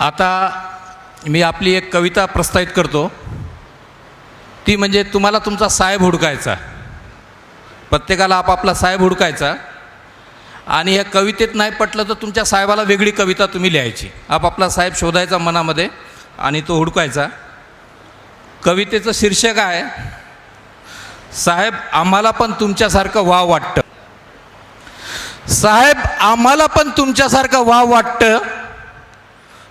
आता मी आपली एक कविता प्रस्तावित करतो. ती म्हणजे तुम्हाला तुमचा साहेब हुडकायचा. प्रत्येकाला आपापला साहेब हुडकायचा. आणि या कवितेत नाही पटलं तर तुमच्या साहेबाला वेगळी कविता तुम्ही लिहायची. आपापला साहेब शोधायचा मनामध्ये आणि तो हुडकायचा. कवितेचं शीर्षक आहे साहेब आम्हाला पण तुमच्यासारखं वाव वाटतं. साहेब आम्हाला पण तुमच्यासारखं वाव वाटतं.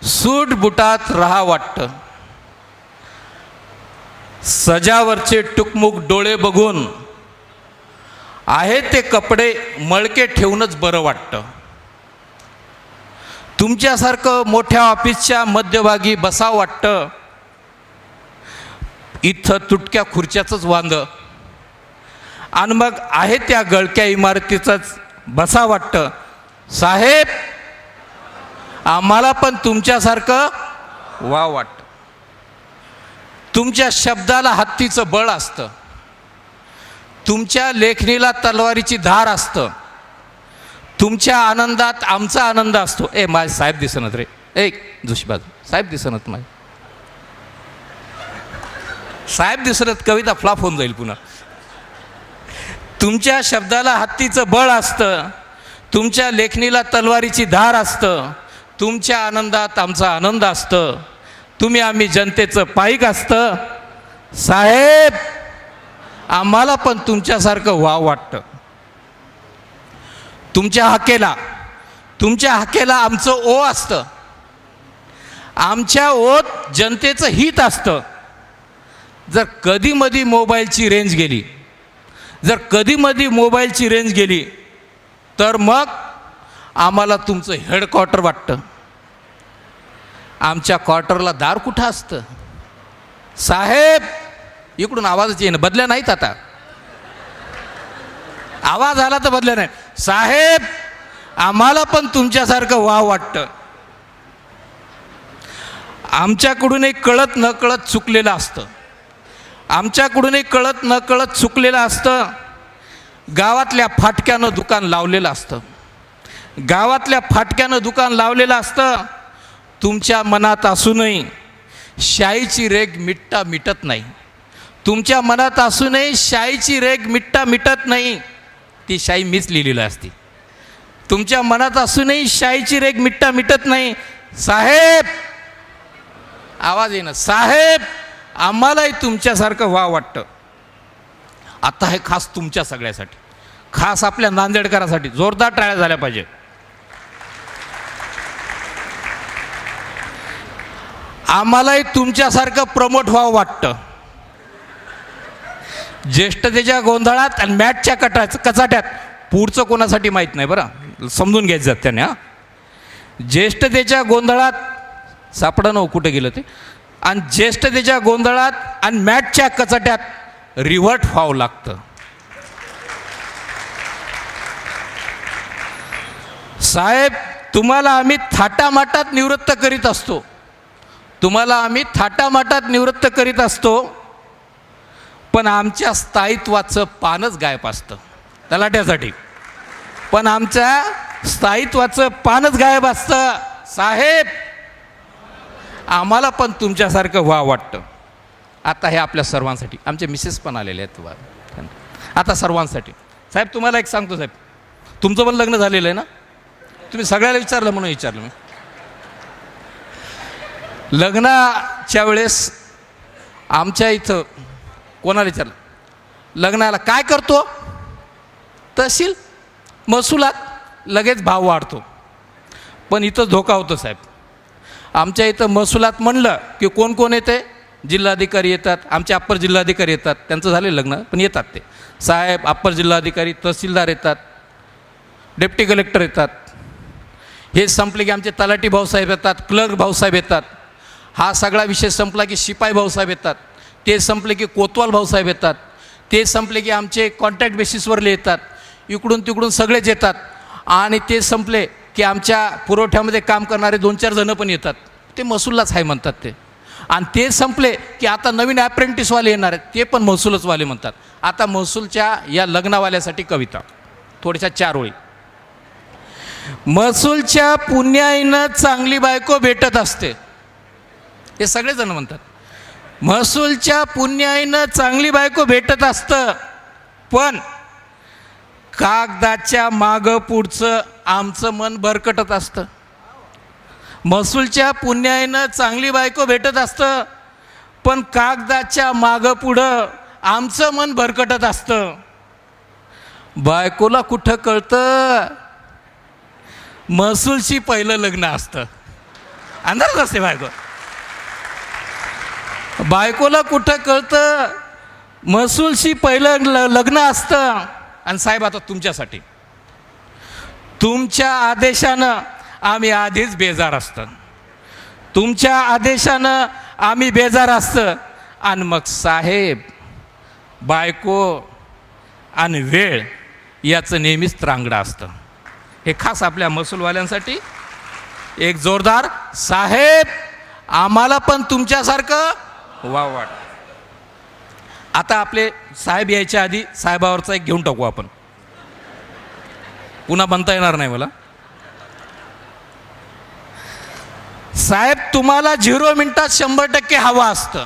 सूट बुटात राहा वाटतं. सजावरचे टुकमुक डोळे बघून आहे ते कपडे मळके ठेवूनच बरं वाटतं. तुमच्यासारखं मोठ्या ऑफिसच्या मध्यभागी बसावं वाटतं. इथं तुटक्या खुर्च्याचंच वांद आणि मग आहे त्या गळक्या इमारतीचंच बसा वाटतं. साहेब! आम्हाला पण तुमच्यासारखं वा वाटतं तुमच्या शब्दाला हत्तीचं बळ असतं. तुमच्या लेखणीला तलवारीची धार असतं. तुमच्या आनंदात आमचा आनंद असतो. ए माझे साहेब दिसनत रे. ए जोशीबाज साहेब दिसनत माझे. साहेब दिसनत कविता फ्लॉप होऊन जाईल पुन्हा. तुमच्या शब्दाला हत्तीचं बळ असतं. तुमच्या लेखणीला तलवारीची धार असतं. तुमच्या आनंदात आमचा आनंद असतं. तुम्ही आम्ही जनतेचं पाईक असतं. साहेब आम्हाला पण तुमच्यासारखं वाव वाटतं. तुमच्या हाकेला तुमच्या हाकेला आमचं ओ असतं. आमच्या ओत जनतेचं हित असतं. जर कधीमधी मोबाईलची रेंज गेली जर कधीमधी मोबाईलची रेंज गेली तर मग आम्हाला तुमचं हेडक्वार्टर वाटतं. आमच्या क्वार्टरला दार कुठं असतं? साहेब इकडून आवाजच येईन बदल्या नाहीत आता. आवाज आला तर बदल्या नाही साहेब आम्हाला पण तुमच्यासारखं वाव वाटतं. आमच्याकडून एक कळत न कळत चुकलेलं असतं. आमच्याकडून एक कळत न कळत चुकलेलं असतं. गावातल्या फाटक्यानं दुकान लावलेलं असतं. गावातल्या फाटक्यानं दुकान लावलेलं असतं. तुमच्या मनात असूनही शाईची रेग मिट्टा मिटत नाही. तुमच्या मनात असूनही शाईची रेग मिट्टा मिटत नाही. ती शाई मीच लिहिलेली असती. तुमच्या मनात असूनही शाईची रेग मिट्टा मिटत नाही. साहेब! आवाज येणं साहेब! आम्हालाही तुमच्यासारखं वा वाटतं. आता हे खास तुमच्या सगळ्यासाठी. खास आपल्या नांदेडकरासाठी. जोरदार टाळ्या झाल्या पाहिजे आम्हालाही तुमच्यासारखं प्रमोट व्हावं वाटतं. ज्येष्ठतेच्या गोंधळात आणि मॅटच्या कटा कचाट्यात. पुढचं कोणासाठी माहीत नाही बरं. समजून घ्यायचं त्याने हां. ज्येष्ठतेच्या गोंधळात सापडा नव हो, कुठे गेलं ते? आणि ज्येष्ठतेच्या गोंधळात आणि मॅटच्या कचाट्यात रिव्हर्ट व्हावं लागतं. साहेब तुम्हाला आम्ही थाटामाटात निवृत्त करीत असतो. तुम्हाला आम्ही थाटामाटात निवृत्त करीत असतो पण आमच्या स्थायित्वाचं पानच गायब असतं तलाट्यासाठी. पण आमच्या स्थायित्वाचं पानच गायब असतं साहेब. आम्हाला पण तुमच्यासारखं व्हा वाटतं. आता हे आपल्या सर्वांसाठी आमचे मिसेस पण आलेले आहेत वा आता सर्वांसाठी. साहेब तुम्हाला एक सांगतो साहेब. तुमचं पण लग्न झालेलं आहे ना? तुम्ही सगळ्याला विचारलं म्हणून विचारलं मी. लग्नाच्या वेळेस आमच्या इथं कोणाला विचारलं? लग्नाला काय करतो? तहसील? महसुलात लगेच भाव वाढतो. पण इथं धोका होतो साहेब. आमच्या इथं महसुलात म्हणलं की कोण कोण येते? जिल्हाधिकारी येतात. आमचे अप्पर जिल्हाधिकारी येतात. त्यांचं झाले लग्न पण येतात ते. साहेब अप्पर जिल्हाधिकारी तहसीलदार येतात. डेप्टी कलेक्टर येतात. हे संपले की आमचे तलाठी भाऊसाहेब येतात. क्लर्क भाऊसाहेब येतात. हा सगळा विषय संपला की शिपाई भाऊसाहेब येतात. ते संपले की कोतवाल भाऊसाहेब येतात. ते संपले की आमचे कॉन्ट्रॅक्ट बेसिसवरले येतात. इकडून तिकडून सगळेच येतात. आणि ते संपले की आमच्या पुरवठ्यामध्ये काम करणारे दोन चार जणं पण येतात. ते महसूललाच आहे म्हणतात ते. आणि ते संपले की आता नवीन ॲप्रेंटिसवाले येणार आहेत. ते पण महसूलच वाले म्हणतात. आता महसूलच्या या लग्नावाल्यासाठी कविता. थोड्याशा चार ओळी. महसूलच्या पुण्याईनं चांगली बायको भेटत असते. हे सगळेजण म्हणतात. महसूलच्या पुण्याईनं चांगली बायको भेटत असतं पण कागदाच्या मागं पुढचं आमचं मन भरकटत असतं. महसूलच्या पुण्याईनं चांगली बायको भेटत असतं पण कागदाच्या मागं पुढं आमचं मन भरकटत असतं. बायकोला कुठं कळतं? महसूलशी पहिलं लग्न असतं. अंधारच असते बायको. बायकोला कुठं कळतं? महसूलशी पहिलं ल लग्न असतं. आणि साहेब आता तुमच्यासाठी. तुमच्या आदेशानं आम्ही आधीच बेजार असतं. तुमच्या आदेशानं आम्ही बेजार असतं. आणि मग साहेब बायको आणि वेळ याचं नेहमीच त्रांगडं असतं. हे खास आपल्या महसूलवाल्यांसाठी एक जोरदार साहेब आम्हाला पण तुमच्यासारखं वा वाट आता आपले साहेब यायच्या आधी साहेबावरचा एक घेऊन टाकू आपण. पुन्हा बनता येणार नाही मला. साहेब तुम्हाला झिरो मिनिटात शंभर टक्के हवं असतं.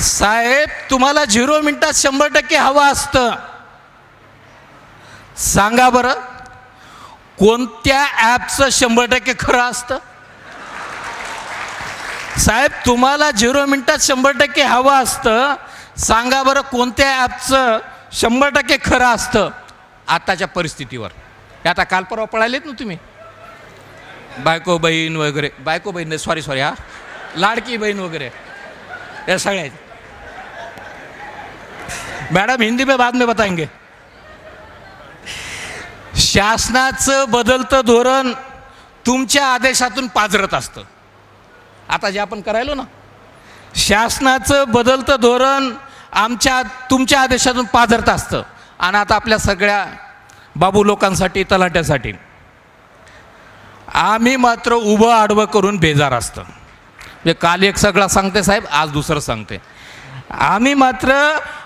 साहेब तुम्हाला झिरो मिनिटात शंभर टक्के हवं असतं. सांगा बरं. कोणत्या ॲपचं शंभर टक्के खरं असतं? साहेब तुम्हाला झिरो मिनटात शंभर टक्के हवं असतं. सांगा बरं कोणत्या ॲपचं शंभर टक्के खरं असतं? आताच्या परिस्थितीवर. हे आता काल परवा पळालेत ना तुम्ही? बायको बहीण वगैरे. बायको बहीण सॉरी सॉरी हा. लाडकी बहीण वगैरे. या सगळ्या मॅडम हिंदी में बाद में बताएंगे. शासनाचं बदलतं धोरण तुमच्या आदेशातून पाजरत असतं. आता जे आपण करायलो ना शासनाचं बदलतं धोरण आमच्या तुमच्या आदेशातून पाजरत असतं. आणि आता आपल्या सगळ्या बाबू लोकांसाठी तलाट्यासाठी आम्ही मात्र उभं आडवं करून बेजार असतं. म्हणजे काल एक सगळा सांगते साहेब आज दुसरं सांगते. आम्ही मात्र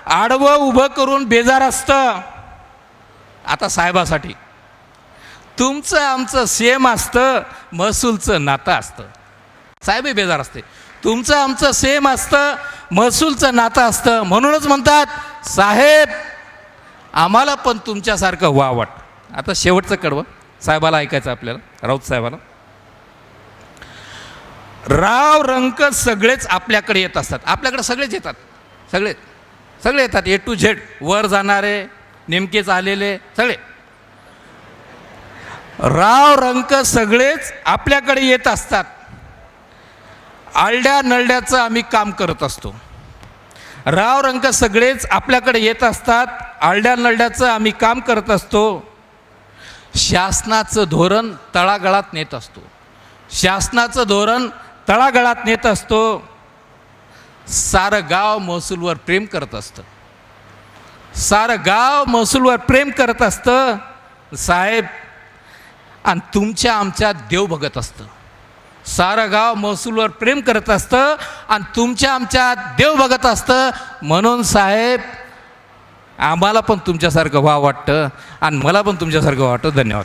आडवं उभं करून बेजार असतं. आता साहेबासाठी तुमचं आमचं सेम असतं महसूलचं नातं असतं. साहेबही बेजार असते. तुमचं आमचं सेम असतं महसूलचं नातं असतं म्हणूनच म्हणतात साहेब आम्हाला पण तुमच्यासारखं वावट. वाट आता शेवटचं कडवं साहेबाला ऐकायचं आपल्याला राऊत साहेबाला. राव रंक सगळेच आपल्याकडे येत असतात. आपल्याकडे सगळेच येतात. सगळे सगळे येतात. ए टू झेड वर जाणारे नेमकेच आलेले सगळे. राव रंक सगळेच आपल्याकडे येत असतात. आलड्या नळड्याचं आम्ही काम करत असतो. राव रंक सगळेच आपल्याकडे येत असतात आलड्या नळड्याचं आम्ही काम करत असतो. शासनाचं धोरण तळागळात नेत असतो. शासनाचं धोरण तळागळात नेत असतो. सारं गाव महसूलवर प्रेम करत असतं. सारं गाव महसूलवर प्रेम करत असतं. साहेब आणि तुमच्या आमच्या देव बघत असतं. सारं गाव महसूलवर प्रेम करत असतं आणि तुमच्या आमच्या देव बघत असतं. म्हणून साहेब आम्हाला पण तुमच्यासारखं व्हा वाटतं आणि मला पण तुमच्यासारखं वाटतं. धन्यवाद.